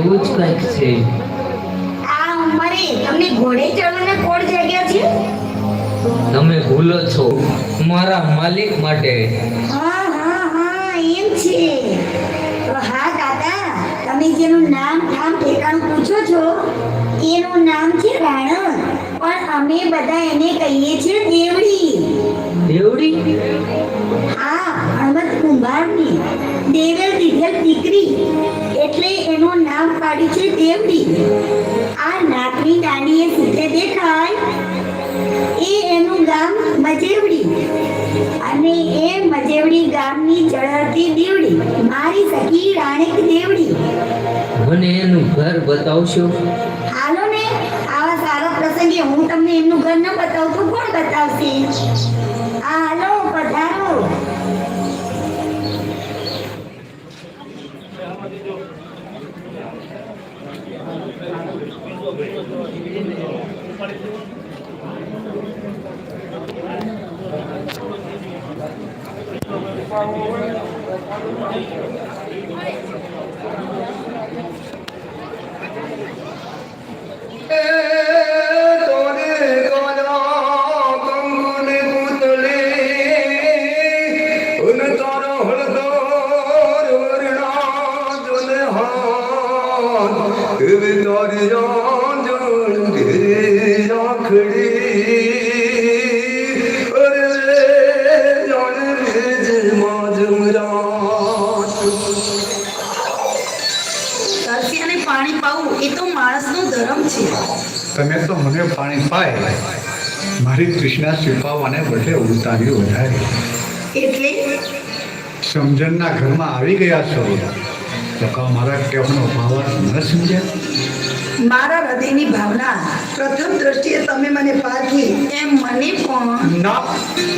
એવું જ કંઈક છે. આ ઉંમરે તમને ઘોડે ચડવાના કોણ જાગ્યા છે? તમે ભૂલો છો. મારા માલિક માટે. હા હા હા એમ છે. હા દાદા તમે જેનું નામ નામ ઠેકાણું પૂછો છો એનું નામ છે રાણક પણ અમે બધા એને કહીએ છીએ દેવડી. દેવડી? હા હળમદ કુંભારની. દેવેલ દીધેલ દીકરી. એટલે એનું નામ છે દેવડી આ નાકની દાંડીએ સીધે દેખાય. એ એનું ગામ મજેવડી. અને એ મજેવડી ગામની ચડતી દેવડી. મારી સખી રાણીક દેવડી. મને એનું ઘર બતાવશો? હાલો ને આવા સારા પ્રસંગે હું તમને એમનું ઘર ન બતાવું તો કોણ બતાવશે? આ હાલો પધારો. Hold on, hold on. તરસ્યાને પાણી પાવું એ તો માણસનો ધર્મ છે. તમે તો મને પાણી પાય. મારી તૃષ્ણા છુપાવવાને બદલે ઉતાર્યું વધારે. એટલે? સમજણના ઘરમાં આવી ગયા છો. તો કા મારા કહેવાનો ભાવ ન સમજ્યા મારા હૃદયની ભાવના પ્રથમ દ્રષ્ટિએ તમે મને પારખી એમ મને પણ ના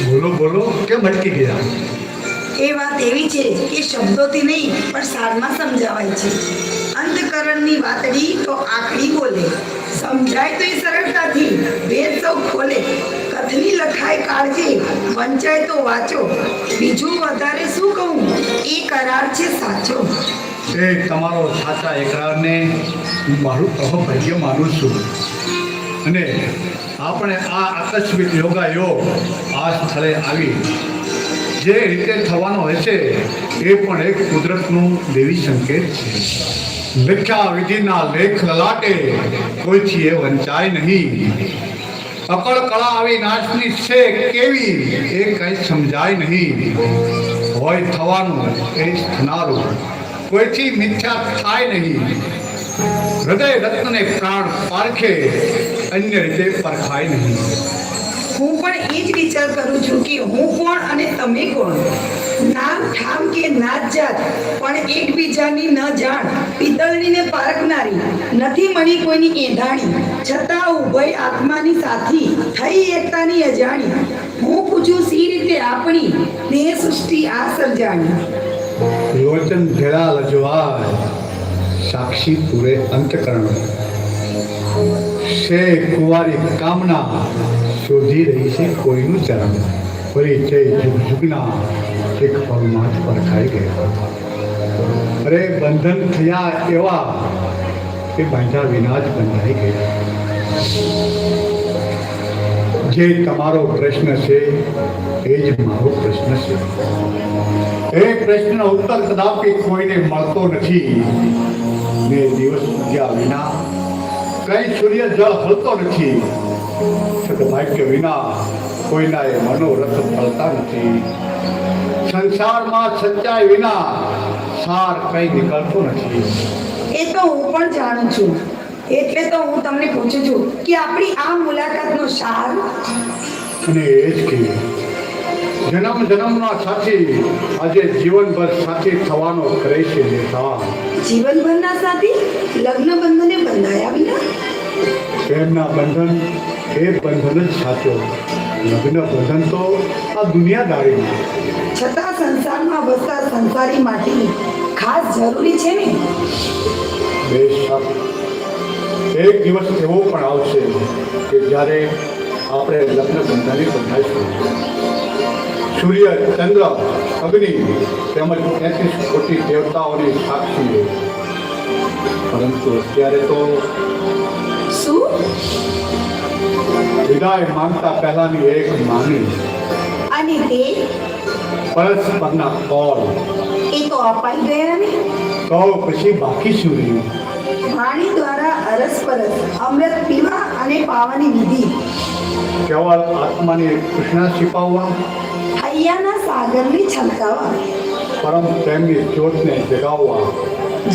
બોલો બોલો કેમ અટકી ગયા? એ વાત એવી છે કે શબ્દોથી નહીં, પણ સારમાં સમજાવાય છે. અંતકરણની વાતડી તો આકડી બોલે. સમજાય તો એ સરળતાથી. ભેદ સૌ ખોલે. કથની લખાય કાળજી. વંચાય તો વાંચો. બીજું વધારે શું કહું? એ કરાર છે સાચો. એ તમારો સાચા એકરારને હું મારું અહોભાગ્ય માનું છું. અને આપણે આ આકસ્મિક યોગાયોગ આ સ્થળે આવી. જે રીતે થવાનો છે, એ પણ એક કુદરતનું દેવી સંકેત છે. ભિક્ષા વિધિના લેખ લલાટે, કોઈથી એ વંચાય નહીં. અકળ કળા આવી નાચની છે કેવી, એ કંઈ સમજાય નહીં. હોય થવાનું, એ જ થનારું. કોઈથી મિથ્યા થાય નહીં. હૃદય રત્નને પ્રાણ પારખે, અન્ય રીતે પરખાય નહીં. હું પણ એ જ વિચાર કરું છું કે હું કોણ અને તમે કોણ? નામ ઠામ કે નાત જાત, પણ એકબીજાની ન જાણ પિતળણીને પારખનારી, નથી મળી કોઈની એંધાણી, છતાં ઉભય આત્માની સાથી, થઈ એકતાની અજાણી. હું પૂછું સી રીતે આપણી દેહ સૃષ્ટિ આ સર્જાણી લોચન ભેળા લજવા સાક્ષી પૂરે અંતકરણ. શે કુવારી કામના શોધી રહી છે, કોઈનું ચરણ પરિચય જુગ જુગના એક પળમાં જ પરખાઈ ગયા અરે, બંધન થયા એવા કે બાંધ્યા વિના જ બંધાઈ ગયા. જે તમારો પ્રશ્ન છે, એ જ મારો પ્રશ્ન છે. એ પ્રશ્નનો ઉત્તર કદાપી કોઈને મળતો નથી. ને દિવસ ઉગ્યા વિના કઈ સૂર્ય જળ હલતો નથી. સદભાગ્ય વિના કોઈના એ મનોરથ ફળતા નથી. સંસારમાં સચ્ચાઈ વિના સાર કઈ નીકળતો નથી. એ તો હું પણ જાણું છું. એટલે તો હું તમને પૂછું છું કે આપણી આ મુલાકાતનો સાર? અને એ જ કે જન્મ જન્મના સાથી આજે જીવનભર સાથી થવાનો કરે છે નેતા. જીવનભરના સાથી લગ્ન બંધને બંધાયા વિના? પ્રેમના બંધન એ બંધન જ સાચો લગ્ન બંધન તો આ દુનિયાદારીનું છતાં સંસારમાં વસતા સંસારી માટે ખાસ જરૂરી છે ને? એક દિવસ એવો પણ આવશે કે જ્યારે આપણે લગ્ન બંધને બંધાઈશું. સૂર્ય ચંદ્ર અગ્નિ તેમજ તેત્રીસ કોટી દેવતાઓની સાક્ષી પરંતુ અત્યારે તો શું? વિદાય માંગતા પહેલાની એક માંગણી અને તે પરસ્પરના કોલ એ તો અપાઈ ગયા ને? તો પછી બાકી શું રહ્યું વાણી દ્વારા અરસપરસ અમૃત પીવા અને પાવાની વિધિ. કેવળ આત્માની કૃષ્ણા छिपाવવા હૈયાના સાગરને છલકાવા પરમ પ્રેમની જ્યોતને જગાવવા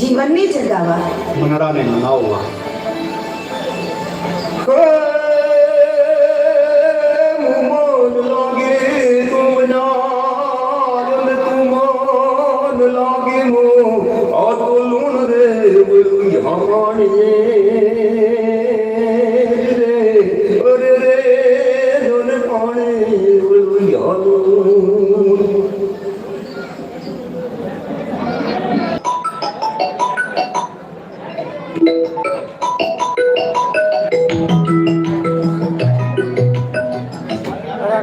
જીવનને જગાવવા. મનડાને મનાવવા.